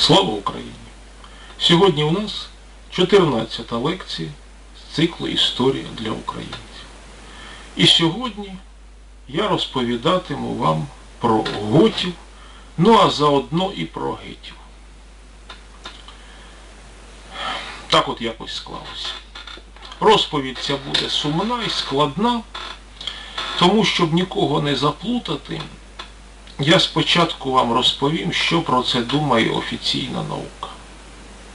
Слава Україні! Сьогодні у нас 14-та лекція з циклу Історія для українців. І сьогодні я розповідатиму вам про готів, ну а заодно і про гетів. Так от якось склалося. Розповідь ця буде сумна і складна, тому щоб нікого не заплутати, я спочатку вам розповім, що про це думає офіційна наука.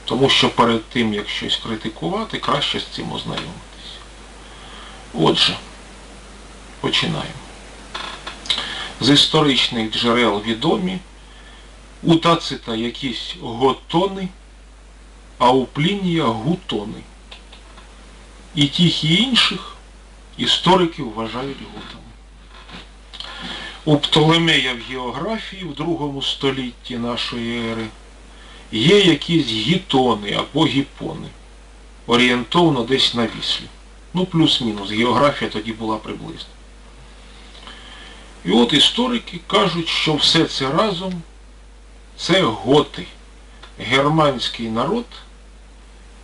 Тому що перед тим, як щось критикувати, краще з цим ознайомитися. Отже, починаємо. З історичних джерел відомі у Тацита якісь готони, а у Плінія гутони. І тих і інших історики вважають готами. У Птолемея в географії в другому столітті нашої ери є якісь гітони або гіпони, орієнтовно десь на віслі. Ну, плюс-мінус, географія тоді була приблизна. І от історики кажуть, що все це разом це готи, германський народ,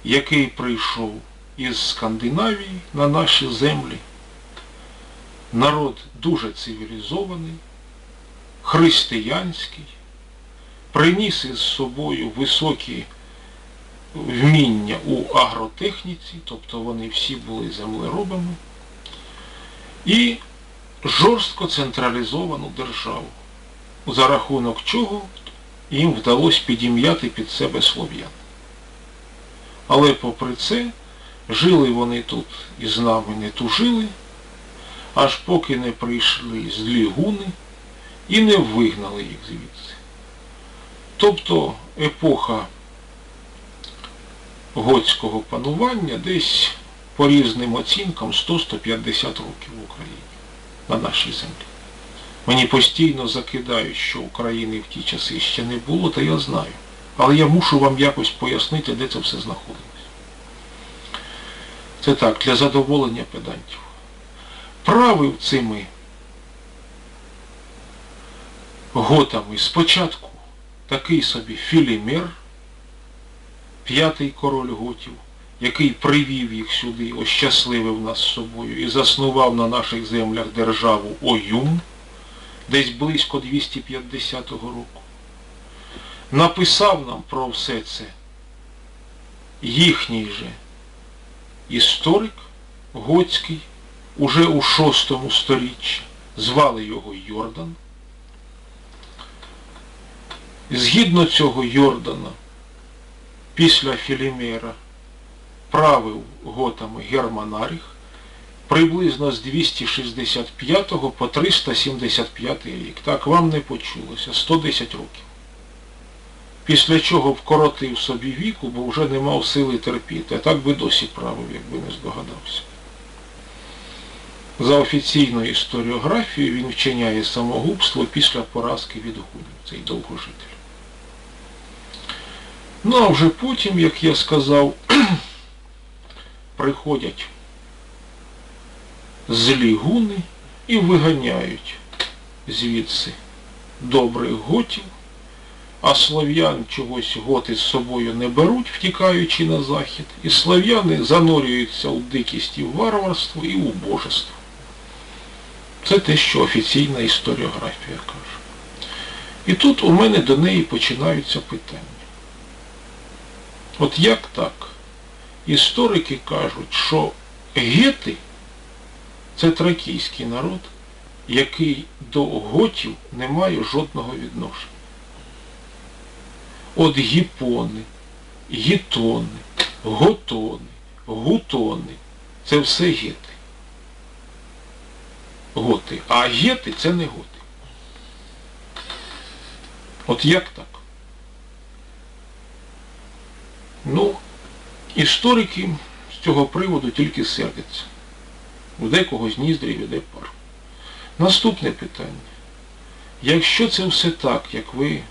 який прийшов із Скандинавії на наші землі. Народ дуже цивілізований, християнський, приніс із собою високі вміння у агротехніці, тобто вони всі були землеробами, і жорстко централізовану державу, за рахунок чого їм вдалося підім'яти під себе слов'ян. Але попри це, жили вони тут і з нами не тужили, аж поки не прийшли злі гуни і не вигнали їх звідси. Тобто епоха готського панування десь по різним оцінкам 100-150 років в Україні на нашій землі. Мені постійно закидають, що України в ті часи ще не було, та я знаю. Але я мушу вам якось пояснити, де це все знаходилось. Це так, для задоволення педантів. Правив цими готами спочатку такий собі Філімер, п'ятий король готів, який привів їх сюди, ощасливив нас з собою і заснував на наших землях державу Оюм, десь близько 250 року. Написав нам про все це їхній же історик готський, уже у шостому сторіччі, звали його Йордан. Згідно цього Йордана, після Філімера правив готами Германаріх приблизно з 265 по 375 рік. Так вам не почулося, 110 років. Після чого вкоротив собі віку, бо вже не мав сили терпіти, а так би досі правив, якби не здогадався. За офіційною історіографією він вчиняє самогубство після поразки від гунів, цей довгожитель. Ну а вже потім, як я сказав, приходять злі гуни і виганяють звідси добрих готів, а слов'ян чогось готи з собою не беруть, втікаючи на захід, і слов'яни занурюються у дикість і в варварство і у божество. Це те, що офіційна історіографія каже. І тут у мене до неї починаються питання. От як так? Історики кажуть, що гети це тракійський народ, який до готів не має жодного відношення. От гіпони, гітони, готони, гутони це все гети. Готи. А гети це не готи. От як так? Ну, історики з цього приводу тільки сердяться. У декого з ніздрів іде пар. Наступне питання. Якщо це все так, як ви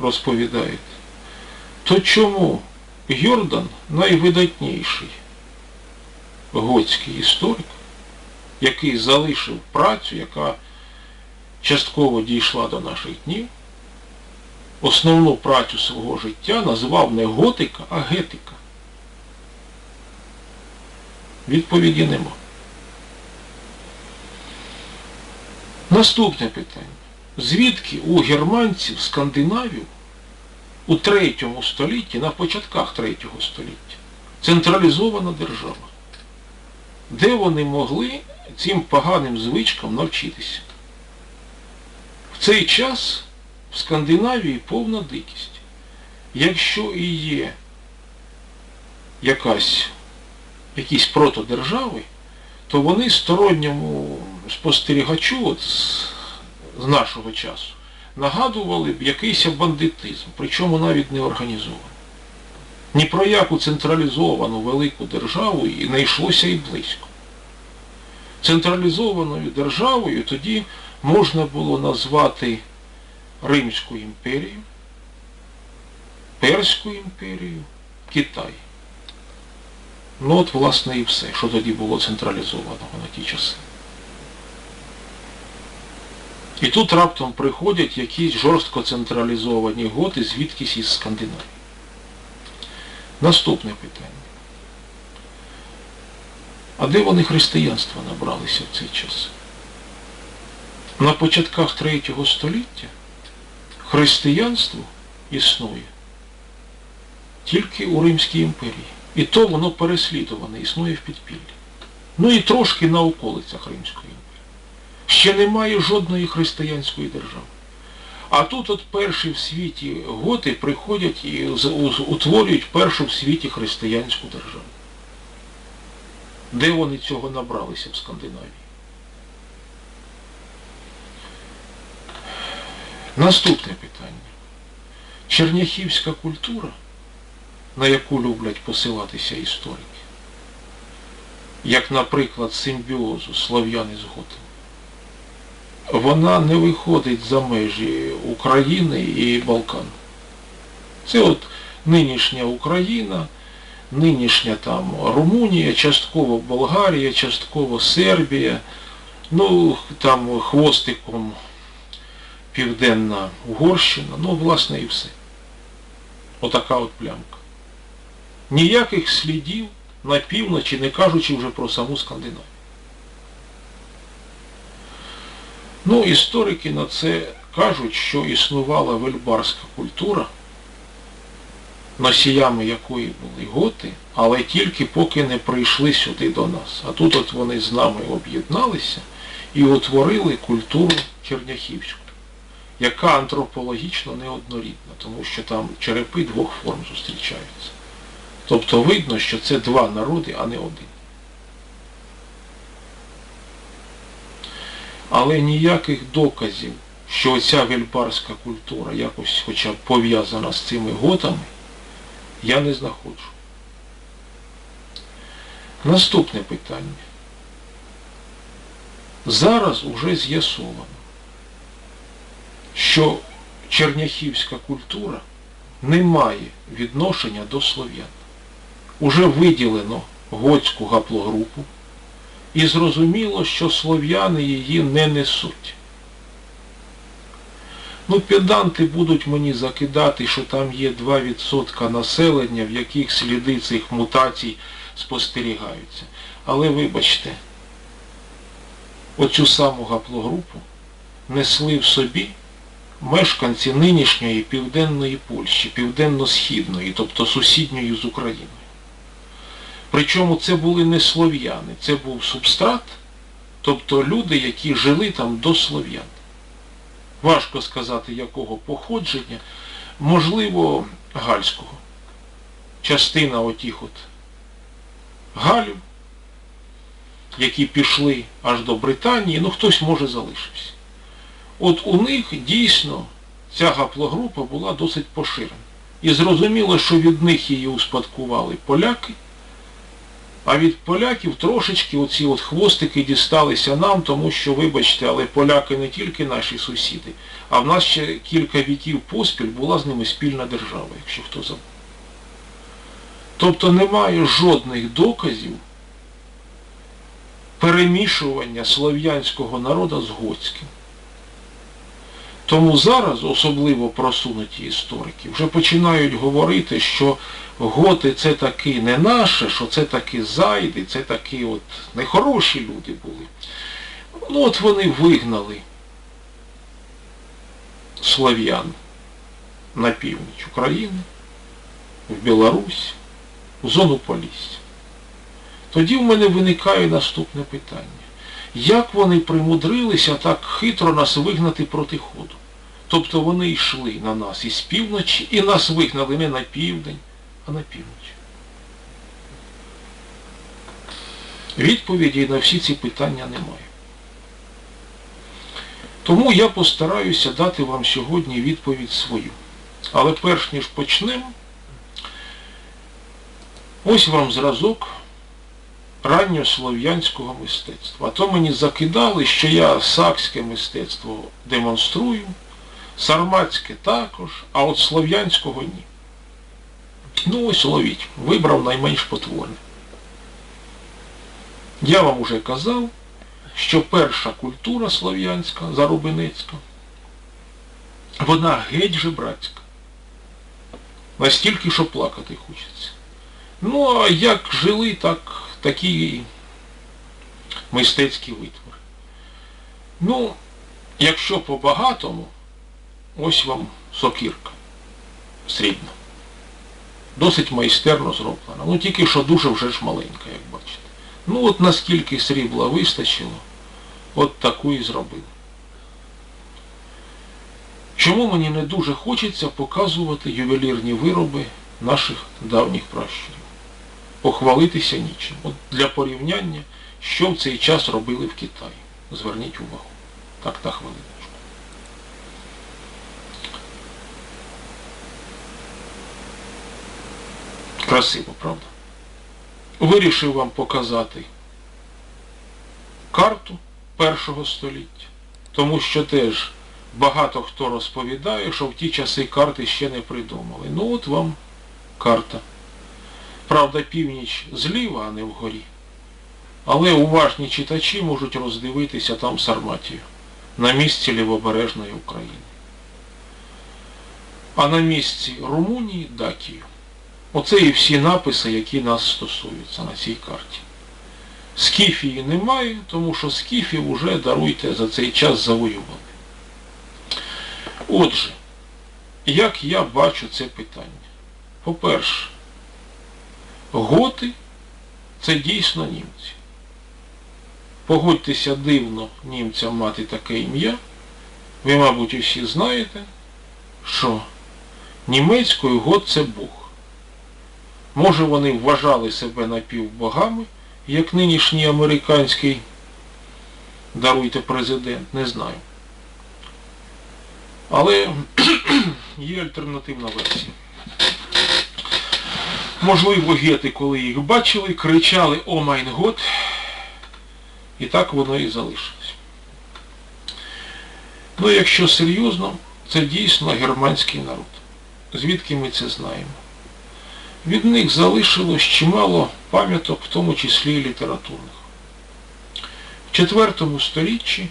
розповідаєте, то чому Йордан найвидатніший готський історик, який залишив працю, яка частково дійшла до наших днів, основну працю свого життя назвав не готика, а гетика. Відповіді нема. Наступне питання. Звідки у германців, скандинавів у третьому столітті, на початках третього століття, централізована держава? Де вони могли цим поганим звичкам навчитися? В цей час в Скандинавії повна дикість. Якщо і є якась, якісь протодержави, то вони сторонньому спостерігачу от з, з нашого часу нагадували б якийсь бандитизм, причому навіть не організований. Ні про яку централізовану велику державу і не йшлося і близько. Централізованою державою тоді можна було назвати Римську імперію, Перську імперію, Китай. Ну от, власне, і все, що тоді було централізованого на ті часи. І тут раптом приходять якісь жорстко централізовані готи звідкись із Скандинавії. Наступне питання. А де вони християнства набралися в цей час? На початках третього століття християнство існує тільки у Римській імперії. І то воно переслідуване, існує в підпіллі. Ну і трошки на околицях Римської імперії. Ще немає жодної християнської держави. А тут от перші в світі готи приходять і утворюють першу в світі християнську державу. Де вони цього набралися в Скандинавії? Наступне питання. Черняхівська культура, на яку люблять посилатися історики, як, наприклад, симбіозу слов'яни з готами, вона не виходить за межі України і Балкан. Це от нинішня Україна, нинішня там Румунія, частково Болгарія, частково Сербія, ну там хвостиком Південна Угорщина, ну, власне, і все. Отака от плямка. Ніяких слідів на півночі, не кажучи вже про саму Скандинавію. Ну, історики на це кажуть, що існувала вельбарська культура, носіями якої були готи, але тільки поки не прийшли сюди до нас. А тут от вони з нами об'єдналися і утворили культуру черняхівську яка антропологічно неоднорідна, тому що там черепи двох форм зустрічаються. Тобто видно, що це два народи, а не один. Але ніяких доказів, що оця вельбарська культура якось хоча б пов'язана з цими готами, я не знаходжу. Наступне питання. Зараз уже з'ясовано, що черняхівська культура не має відношення до слов'ян. Уже виділено готську гаплогрупу і зрозуміло, що слов'яни її не несуть. Ну, педанти будуть мені закидати, що там є 2% населення, в яких сліди цих мутацій спостерігаються. Але вибачте, оцю саму гаплогрупу несли в собі мешканці нинішньої Південної Польщі, Південно-Східної, тобто сусідньої з Україною. Причому це були не слов'яни, це був субстрат, тобто люди, які жили там до слов'ян. Важко сказати, якого походження, можливо, гальського. Частина отіх от галів, які пішли аж до Британії, ну хтось може залишився. От у них дійсно ця гаплогрупа була досить поширена. І зрозуміло, що від них її успадкували поляки, а від поляків трошечки оці от хвостики дісталися нам, тому що, вибачте, але поляки не тільки наші сусіди, а в нас ще кілька віків поспіль була з ними спільна держава, якщо хто забув. Тобто немає жодних доказів перемішування слов'янського народу з готським. Тому зараз, особливо просунуті історики, вже починають говорити, що готи це таки не наше, що це таки зайди, це такі от нехороші люди були. Ну от вони вигнали слов'ян на північ України, в Білорусь, в зону Полісся. Тоді в мене виникає наступне питання. Як вони примудрилися так хитро нас вигнати проти ходу? Тобто вони йшли на нас із півночі і нас вигнали не на південь, а на північ. Відповіді на всі ці питання немає. Тому я постараюся дати вам сьогодні відповідь свою. Але перш ніж почнемо, ось вам зразок ранньослов'янського мистецтва. А то мені закидали, що я сакське мистецтво демонструю, сарматське також, а от слов'янського ні. Ну ось ловіть, вибрав найменш потворне. Я вам уже казав, що перша культура слов'янська, зарубинецька, вона геть жебрацька. Настільки, що плакати хочеться. Ну, а як жили, так такі мистецькі витвори. Ну, якщо по-багатому, ось вам сокірка срібна. Досить майстерно зроблена. Ну тільки що дуже вже ж маленька, як бачите. Ну от наскільки срібла вистачило, от таку і зробили. Чому мені не дуже хочеться показувати ювелірні вироби наших давніх пращурів? Похвалитися нічим. От для порівняння, що в цей час робили в Китаї. Зверніть увагу. Так, та хвилиночку. Красиво, правда? Вирішив вам показати карту першого століття, тому що теж багато хто розповідає, що в ті часи карти ще не придумали. Ну от вам карта. Правда, північ зліва, а не вгорі. Але уважні читачі можуть роздивитися там Сарматію, на місці Лівобережної України. А на місці Румунії Дакію. Оце і всі написи, які нас стосуються на цій карті. Скіфії немає, тому що скіфів уже, даруйте, за цей час завоювали. Отже, як я бачу це питання? По-перше, готи це дійсно німці. Погодьтеся дивно німцям мати таке ім'я. Ви, мабуть, усі знаєте, що німецькою гот це Бог. Може вони вважали себе напівбогами, як нинішній американський, даруйте президент, не знаю. Але є альтернативна версія. Можливо, гети, коли їх бачили, кричали «О майн год», і так воно і залишилось. Ну, якщо серйозно, це дійсно германський народ. Звідки ми це знаємо? Від них залишилось чимало пам'яток, в тому числі і літературних. В IV столітті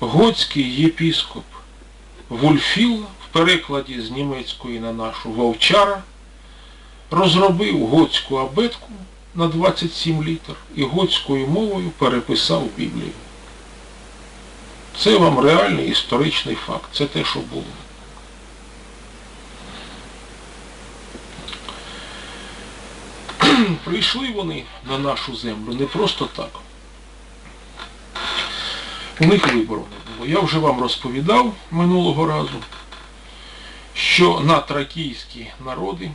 готський єпіскоп Вульфіла в перекладі з німецької на нашу вовчара розробив готську абетку на 27 літр і готською мовою переписав Біблію. Це вам реальний історичний факт, це те, що було. Прийшли вони на нашу землю не просто так. У них вибору не було. Я вже вам розповідав минулого разу, що натракійські народи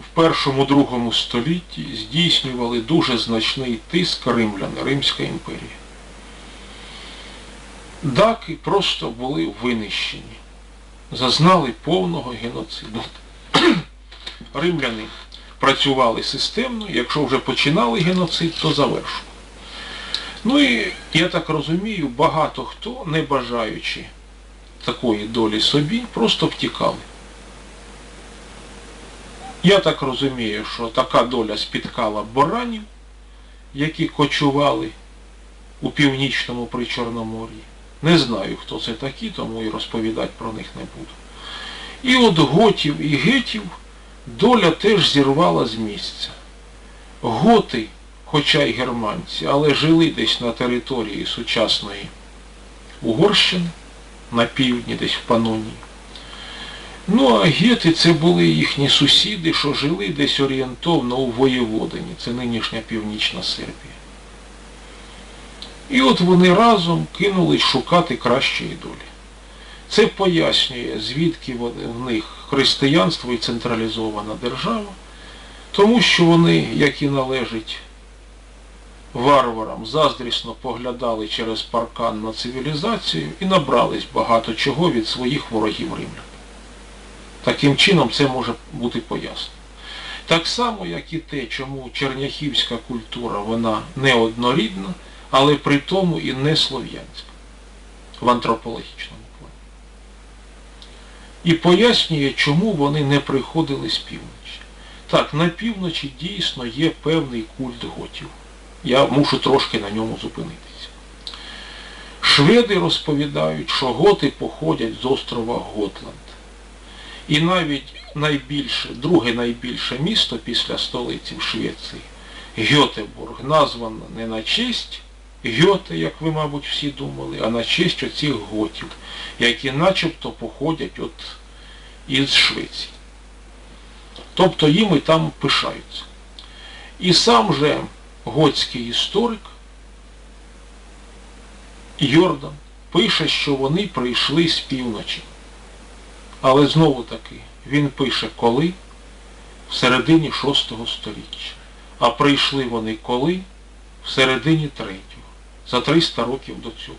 в першому-другому столітті здійснювали дуже значний тиск римлян, Римська імперія. Даки просто були винищені, зазнали повного геноциду. Римляни працювали системно, якщо вже починали геноцид, то завершували. Ну і, я так розумію, багато хто, не бажаючи такої долі собі, просто втікали. Я так розумію, що така доля спіткала боранів, які кочували у північному Причорномор'ї. Не знаю, хто це такі, тому і розповідати про них не буду. І от готів і гетів доля теж зірвала з місця. Готи, хоча й германці, але жили десь на території сучасної Угорщини, на півдні, десь в Панонії. Ну, а гети це були їхні сусіди, що жили десь орієнтовно у Воєводині, це нинішня Північна Сербія. І от вони разом кинулись шукати кращої долі. Це пояснює, звідки в них християнство і централізована держава, тому що вони, як і належить варварам, заздрісно поглядали через паркан на цивілізацію і набрались багато чого від своїх ворогів римлян. Таким чином це може бути пояснено. Так само, як і те, чому черняхівська культура вона не однорідна, але при тому і не слов'янська в антропологічному. І пояснює, чому вони не приходили з півночі. Так, на півночі дійсно є певний культ готів. Я мушу трошки на ньому зупинитися. Шведи розповідають, що готи походять з острова Готланд. І навіть найбільше, друге найбільше місто після столиці в Швеції, Гьотебург, названо не на честь Гьоте, як ви, мабуть, всі думали, а на честь оцих готів, які начебто походять от із Швеції. Тобто їм і там пишаються. І сам же готський історик Йордан пише, що вони прийшли з півночі. Але знову таки, він пише коли? В середині VI століття. А прийшли вони коли? В середині третього. За 300 років до цього.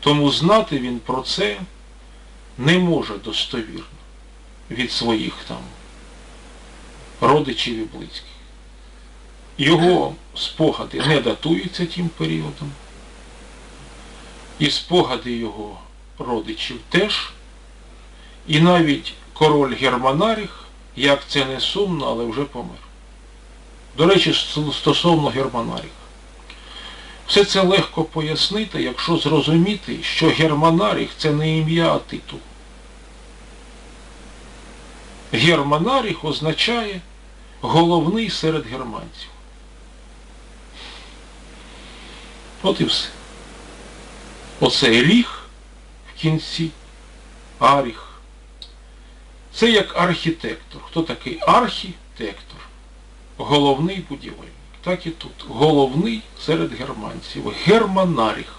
Тому знати він про це не може достовірно від своїх там родичів і близьких. Його спогади не датуються тим періодом. І спогади його родичів теж. І навіть король Германаріх, як це не сумно, але вже помер. До речі, стосовно Германаріха. Все це легко пояснити, якщо зрозуміти, що Германаріх це не ім'я, а титул. Германаріх означає головний серед германців. От і все. Оце ріг в кінці, аріх. Це як архітектор. Хто такий архітектор? Головний будівельник. Так і тут. Головний серед германців. Германаріх.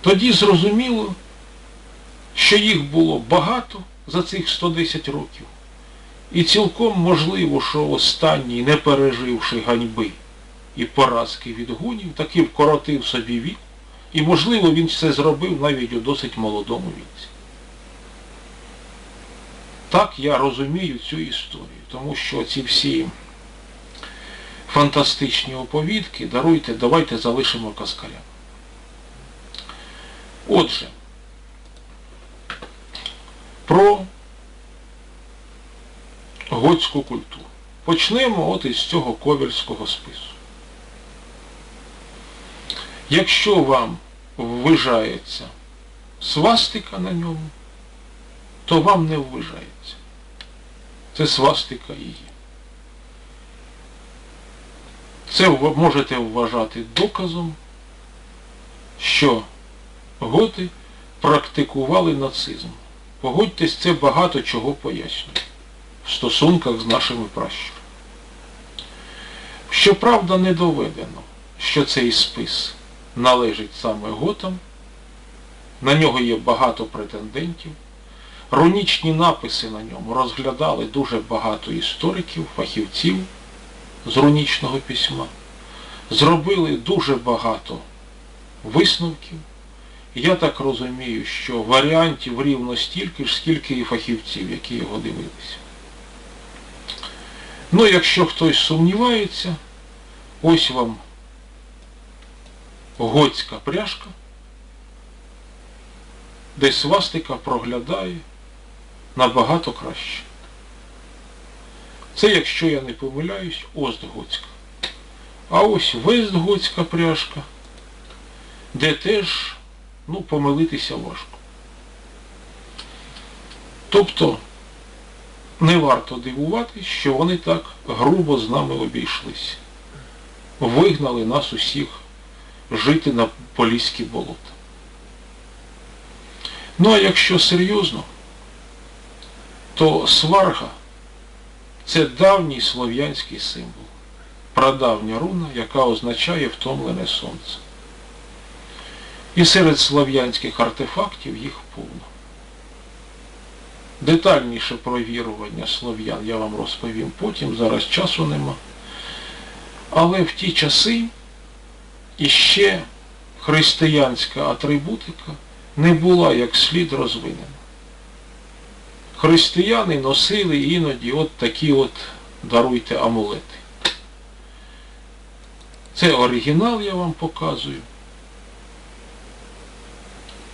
Тоді зрозуміло, що їх було багато за цих 110 років. І цілком можливо, що останній, не переживши ганьби і поразки від гунів, таки вкоротив собі вік. І можливо він це зробив навіть у досить молодому віці. Так я розумію цю історію, тому що ці всі фантастичні оповідки, даруйте, давайте залишимо каскарям. Отже, про готську культуру. Почнемо от із цього ковельського спису. Якщо вам ввижається свастика на ньому, то вам не ввижається. Це свастика і є. Це можете вважати доказом, що готи практикували нацизм. Погодьтесь, це багато чого пояснює в стосунках з нашими пращурами. Щоправда, не доведено, що цей спис належить саме готам, на нього є багато претендентів. Рунічні написи на ньому розглядали дуже багато істориків, фахівців з рунічного письма. Зробили дуже багато висновків. Я так розумію, що варіантів рівно стільки ж, скільки і фахівців, які його дивилися. Ну, якщо хтось сумнівається, ось вам готська пряжка, де свастика проглядає набагато краще. Це, якщо я не помиляюсь, Остготська. А ось Вестготська пряжка, де теж ну, помилитися важко. Тобто не варто дивуватись, що вони так грубо з нами обійшлися. Вигнали нас усіх жити на Поліські болота. Ну а якщо серйозно, то сварга це давній слов'янський символ, прадавня руна, яка означає втомлене сонце. І серед слов'янських артефактів їх повно. Детальніше провірування слов'ян я вам розповім потім, зараз часу нема. Але в ті часи іще християнська атрибутика не була як слід розвинена. Християни носили іноді от такі от, даруйте, амулети. Це оригінал я вам показую.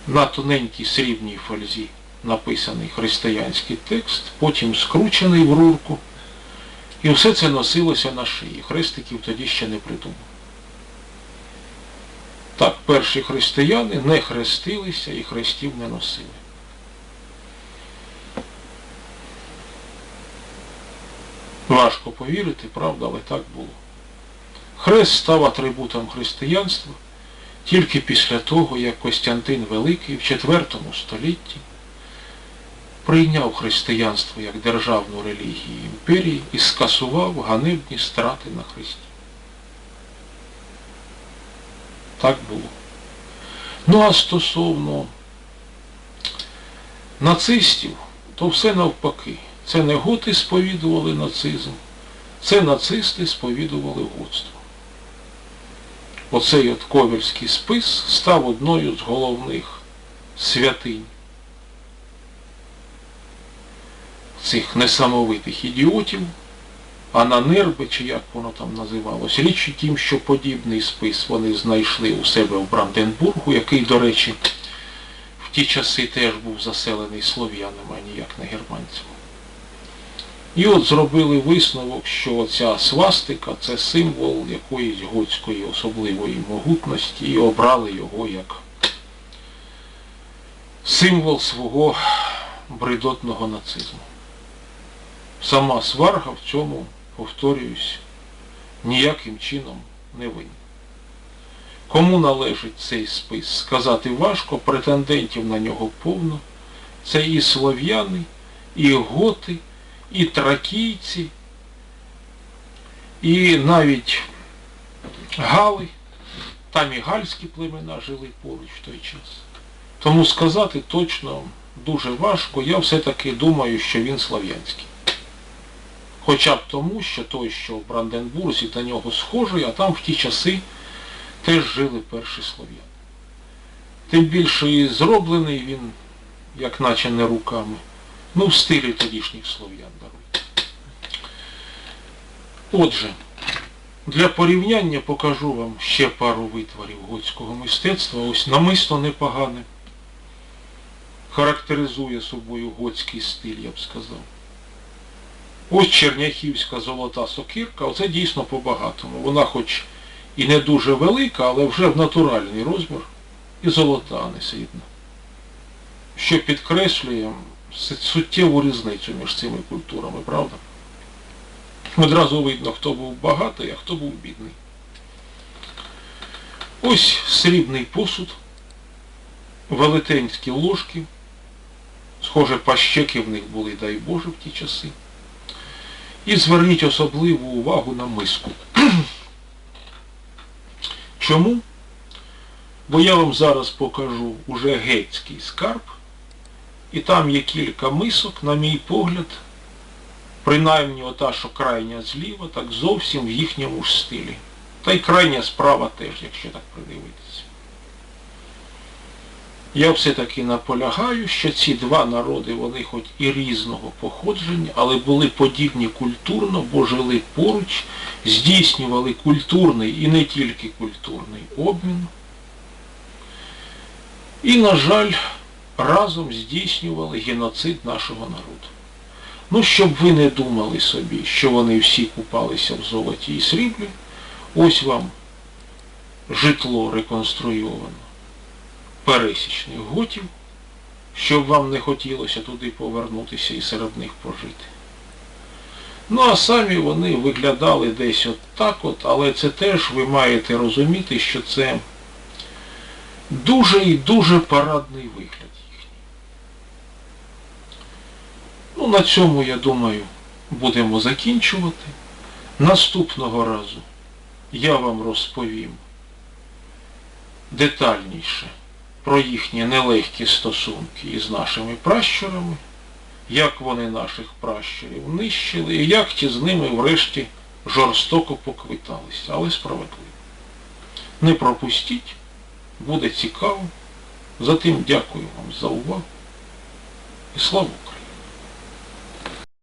На тоненькій срібній фользі написаний християнський текст, потім скручений в рурку. І все це носилося на шиї. Хрестиків тоді ще не придумав. Так, перші християни не хрестилися і хрестів не носили. Важко повірити, правда, але так було. Хрест став атрибутом християнства тільки після того, як Костянтин Великий в IV столітті прийняв християнство як державну релігію імперії і скасував ганебні страти на Христі. Так було. Ну а стосовно нацистів, то все навпаки. Це не готи сповідували нацизм, це нацисти сповідували готство. Оцей от ковельський спис став одною з головних святинь цих несамовитих ідіотів, а на нерби, чи як воно там називалось, річ у тім, що подібний спис вони знайшли у себе в Бранденбургу, який, до речі, в ті часи теж був заселений слов'янами, а ніяк не германцями. І от зробили висновок, що ця свастика це символ якоїсь готської особливої могутності і обрали його як символ свого бредотного нацизму. Сама сварга в цьому, повторююсь, ніяким чином не винна. Кому належить цей спис, сказати важко, претендентів на нього повно. Це і слов'яни, і готи, і тракійці, і навіть гали, там і гальські племена жили поруч в той час. Тому сказати точно дуже важко, я все-таки думаю, що він слав'янський. Хоча б тому, що той, що в Бранденбурзі на нього схожий, а там в ті часи теж жили перші слов'яни. Тим більше і зроблений він, як наче не руками, ну в стилі тодішніх слов'ян даруйте. Отже, для порівняння покажу вам ще пару витворів готського мистецтва. Ось намисто непогане. Характеризує собою готський стиль, я б сказав. Ось черняхівська золота сокирка, оце дійсно по-багатому. Вона хоч і не дуже велика, але вже в натуральний розмір і золота, а не срібна. Що підкреслює суттєву різницю між цими культурами, правда? Одразу видно, хто був багатий, а хто був бідний. Ось срібний посуд, велетенські ложки, схоже, пащеки в них були, дай Боже, в ті часи. І зверніть особливу увагу на миску. Чому? Бо я вам зараз покажу уже гетський скарб, і там є кілька мисок, на мій погляд, принаймні ота, що крайня зліва, так зовсім в їхньому ж стилі. Та й крайня справа теж, якщо так придивитися. Я все-таки наполягаю, що ці два народи, вони хоч і різного походження, але були подібні культурно, бо жили поруч, здійснювали культурний і не тільки культурний обмін. І, на жаль, разом здійснювали геноцид нашого народу. Ну, щоб ви не думали собі, що вони всі купалися в золоті і сріблі, ось вам житло реконструйовано пересічних готів, щоб вам не хотілося туди повернутися і серед них пожити. Ну а самі вони виглядали десь от так от, але це теж ви маєте розуміти, що це дуже і дуже парадний вигляд їхній. Ну, на цьому, я думаю, будемо закінчувати. Наступного разу я вам розповім детальніше про їхні нелегкі стосунки із нашими пращурами, як вони наших пращурів нищили і як ті з ними врешті жорстоко поквиталися, але справедливо. Не пропустіть, буде цікаво. Затим дякую вам за увагу і слава!